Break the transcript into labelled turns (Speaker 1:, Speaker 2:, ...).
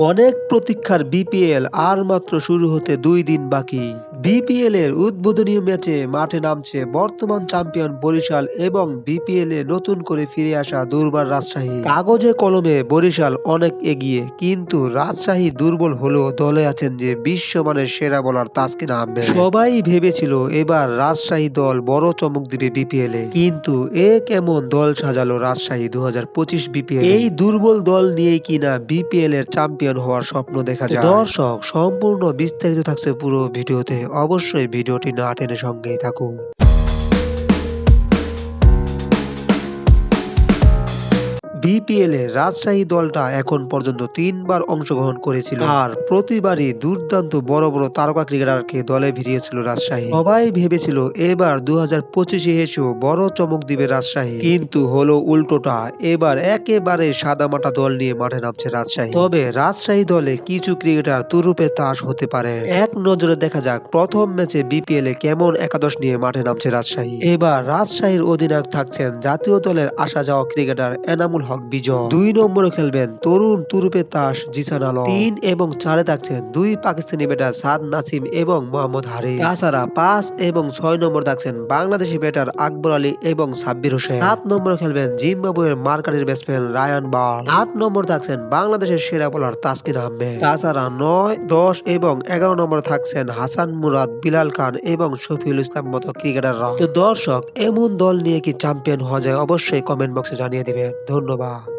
Speaker 1: অনেক প্রতীক্ষার বিপিএল আর মাত্র শুরু হতে দুই দিন বাকি। বিপিএল এর উদ্বোধনী ম্যাচে মাঠে নামছে বর্তমান চ্যাম্পিয়ন বরিশাল এবং বিপিএল এ নতুন করে ফিরে আসা দুর্বার রাজশাহী। কাগজে কলমে বরিশাল অনেক এগিয়ে, কিন্তু রাজশাহী দুর্বল হলেও দলে আছেন যে বিশ্বমানের সেরা বলার তাসকিন আহমেদ। সবাই ভেবেছিল এবার রাজশাহী দল বড় চমক দিবে বিপিএল এ, কিন্তু এ কেমন দল সাজালো রাজশাহী দু হাজার পঁচিশ বিপিএল এই দুর্বল দল নিয়েই কিনা বিপিএল এর চ্যাম্পিয়ন হওয়ার স্বপ্ন দেখা যায়। দর্শক, সম্পূর্ণ বিস্তারিত থাকছে পুরো ভিডিওতে। অবশ্যই ভিডিওটি না টেনে সঙ্গেই থাকুন। বিপিএল এ রাজশাহী দলটা এখন পর্যন্ত তিনবার অংশগ্রহণ করেছিল। আর প্রতিবারই দুর্দান্ত বড় বড় তারকা ক্রিকেটারকে দলে ভিড়িয়েছিল রাজশাহী। সবাই ভেবেছিল এবার দু হাজার পঁচিশে এসেও বড় চমক দিবে রাজশাহী। কিন্তু হলো উল্টোটা, এবার একেবারে সাদামাটা দল নিয়ে মাঠে নামছে রাজশাহী। তবে রাজশাহী দলে কিছু ক্রিকেটার তুরুপে তাস হতে পারে। এক নজরে দেখা যাক প্রথম ম্যাচে বিপিএল এ কেমন একাদশ নিয়ে মাঠে নামছে রাজশাহী। এবার রাজশাহীর অধিনায়ক থাকছেন জাতীয় দলের আসা যাওয়া ক্রিকেটার এনামুল হক। বিজয় দুই নম্বরে খেলবেন তরুণ তুরুপে তাস জিসান আলম। তিন এবং চারে থাকছেন দুই পাকিস্তানি ব্যাটার সাদ নাসিম এবং মোহাম্মদ হারিস। তাছাড়া পাঁচ এবং ছয় নম্বর থাকছেন বাংলাদেশি ব্যাটার আকবর আলী এবং সাব্বির হোসেন। সাত নম্বরে খেলবেন জিম্বাবুয়ের মার্কারির ব্যাটসম্যান রায়ান বার্ন আট নম্বর থাকছেন বাংলাদেশের সেরা বোলার তাসকিন আহমেদ। তাছাড়া নয় দশ এবং এগারো নম্বরে থাকছেন হাসান মুরাদ বিলাল খান এবং শফিউল ইসলাম মতো ক্রিকেটাররা। তো দর্শক এমন দল নিয়ে কি চ্যাম্পিয়ন হওয়া যায় অবশ্যই কমেন্ট বক্সে জানিয়ে দিবেন। ধন্যবাদ। 물어봐.